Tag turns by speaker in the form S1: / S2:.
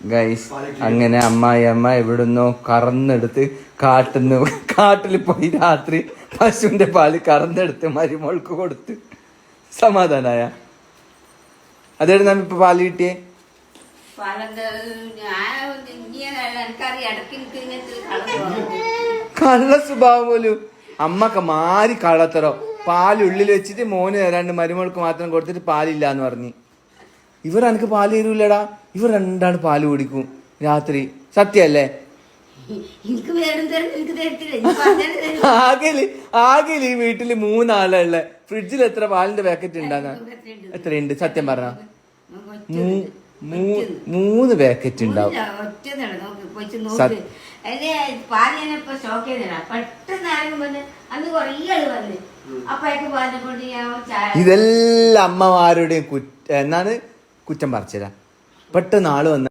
S1: Guys അങ്ങനെ അമ്മായി അമ്മ എവിടുന്നോ കറന്നെടുത്ത് കാട്ടുന്നു കാട്ടിൽ പോയി രാത്രി പശുവിന്റെ പാൽ കറന്നെടുത്ത് മരുമോൾക്ക് കൊടുത്ത്. സമാധാനായ? അതായത് നമ്മ ഇപ്പൊ പാൽ കിട്ടിയേ? കള്ള സ്വഭാവം പോലും. അമ്മയ്ക്ക് മാറി കള്ളത്തറോ പാലുള്ളിൽ വെച്ചിട്ട് മോന് തരാണ്ട് മരുമോൾക്ക് മാത്രം കൊടുത്തിട്ട് പാലില്ല എന്ന് പറഞ്ഞു. ഇവർ എനിക്ക് പാൽ തരൂലടാ. ഇവർ രണ്ടാണ് പാൽ കുടിക്കും രാത്രി. സത്യല്ലേ
S2: എനിക്ക്
S1: ആകിൽ ആകെൽ ഈ വീട്ടിൽ മൂന്നാളുള്ള ഫ്രിഡ്ജിൽ എത്ര പാലിന്റെ പാക്കറ്റ് ഉണ്ടാകുന്ന എത്രയുണ്ട്? സത്യം പറഞ്ഞ. മൂന്ന് പാക്കറ്റ് ഉണ്ടാവും ഇതെല്ലാം അമ്മമാരുടെയും കുറ്റ എന്നാണ് കുറ്റം പറിച്ചതാ പെട്ടെന്ന് ആൾ വന്ന